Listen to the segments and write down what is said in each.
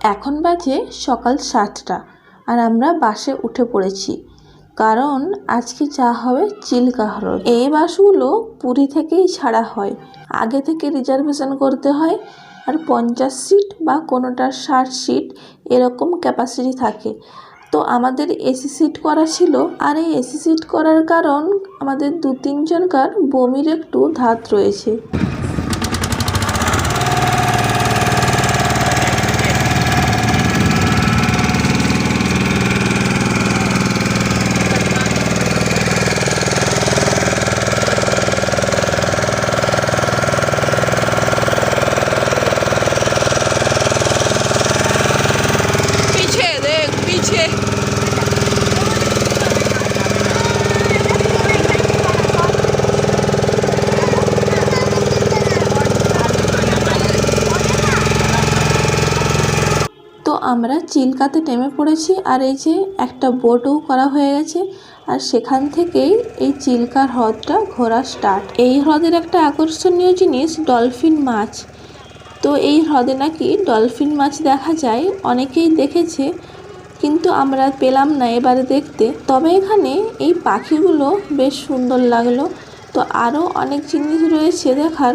এখন বাজে সকাল সাতটা আর আমরা বাসে উঠে পড়েছি। কারণ আজকে যা হবে চিল্কা হ্রদ এই বাসগুলো পুরী থেকেই ছাড়া হয়। আগে থেকে রিজার্ভেশন করতে হয় আর পঞ্চাশ সিট বা কোনোটা ষাট সিট এরকম ক্যাপাসিটি থাকে। তো আমাদের এসি সিট করা ছিল আর এই এসি সিট করার কারণ আমাদের দু তিনজনকার বমির একটু ধাত রয়েছে। আমরা চিল্কাতে নেমে পড়েছি আর এই যে একটা বোটও করা হয়ে গেছে আর সেখান থেকেই এই চিল্কা হ্রদটা ঘোরা স্টার্ট এই হ্রদের একটা আকর্ষণীয় জিনিস ডলফিন মাছ। তো এই হ্রদে নাকি ডলফিন মাছ দেখা যায়, অনেকেই দেখেছে, কিন্তু আমরা পেলাম না এবারে দেখতে। তবে এখানে এই পাখিগুলো বেশ সুন্দর লাগল। তো আরও অনেক জিনিস রয়েছে দেখার।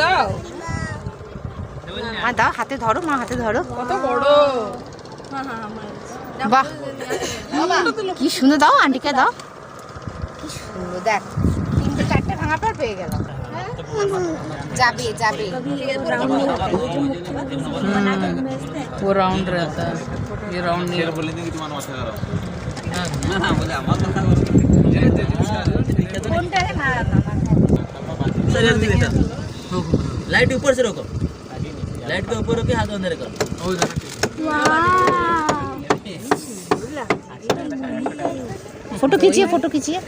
দাও মা দাও হাতে ধরো মা হাতে ধরো কত বড় বাহ কি সুন্দর দাও আন্টিকে দাও কি সুন্দর দেখ তিনটে চারটে ভাঙা পর পেয়ে গেল যাবে যাবে वो राउंड रहता है ये राउंड नहीं বলে দিন তোমার মাথা খারাপ কোনটা রে মা सर जल्दी बेटा लाइट ऊपर से रोको लाइट के ऊपर रोके हाथ अंदर करो फोटो खींचिए फोटो खींचिए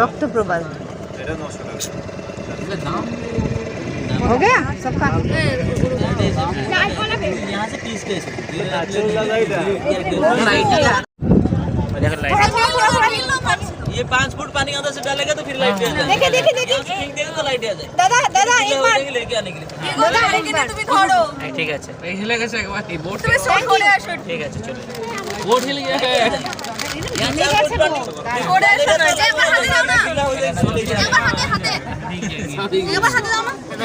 रक्त प्रबल এটা নশো টাকা हो गया सबका यहाँ से पीस के ये पाँच फुट पानी अंदर से डालेगा तो फिर लाइट आ जाएगी देखे देखे देखे यहाँ से फेंक देगा तो लाइट आ जाएगी दादा दादा किलो एक हो बार जाएगी लेके आने के लिए দাদা আরেকবার তুমি ধরো ঠিক আছে এই হেলে গেছে একবার এই বোট তুমি সব করে আসো ঠিক আছে চলো बोर्ड हिल गया है यहाँ ঠিক चार আছে फुट पानी করে আসো না একবার হাতে দাও না गीला हो जाएगा इसको लेके একবার হাতে হাতে একবার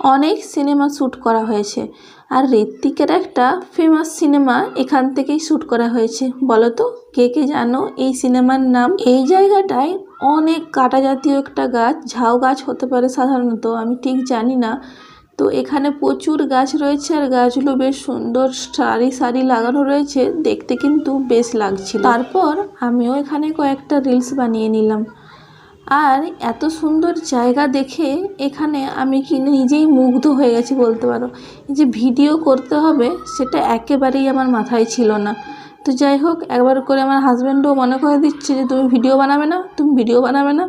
অনেক সিনেমা শ্যুট করা হয়েছে। আর ঋত্বিকের একটা ফেমাস সিনেমা এখান থেকেই শ্যুট করা হয়েছে। বলো তো, কে কে জানো এই সিনেমার নাম? এই জায়গাটায় অনেক কাটা জাতীয় একটা গাছ, ঝাউ গাছ হতে পারে সাধারণত, আমি ঠিক জানি না। তো এখানে প্রচুর গাছ রয়েছে আর গাছগুলো বেশ সুন্দর সারি সারি লাগানো রয়েছে। দেখতে কিন্তু বেশ লাগছিল। তারপর আমিও এখানে কয়েকটা রিলস বানিয়ে নিলাম। আর এত সুন্দর জায়গা দেখে এখানে আমি কি নিজেই মুগ্ধ হয়ে গেছি বলতে পারো। যে ভিডিও করতে হবে সেটা একেবারেই আমার মাথায় ছিল না। তো যাই হোক, একবার করে আমার হাজব্যান্ডও মনে করে দিচ্ছে যে, তুমি ভিডিও বানাবে না, তুমি ভিডিও বানাবে না।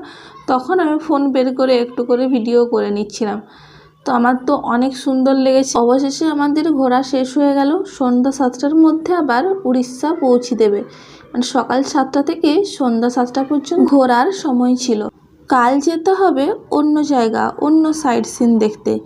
তখন আমি ফোন বের করে একটু করে ভিডিও করে নিচ্ছিলাম। তো আমার তো অনেক সুন্দর লেগেছে। অবশেষে আমাদের ঘোরা শেষ হয়ে গেল। সন্ধ্যা সাতটার মধ্যে আবার উড়িষ্যা পৌঁছে দেবে। মানে সকাল সাতটা থেকে সন্ধ্যা সাতটা পর্যন্ত ঘোরার সময় ছিল। কাল যেতে হবে অন্য জায়গা, অন্য সাইড সিন দেখতে।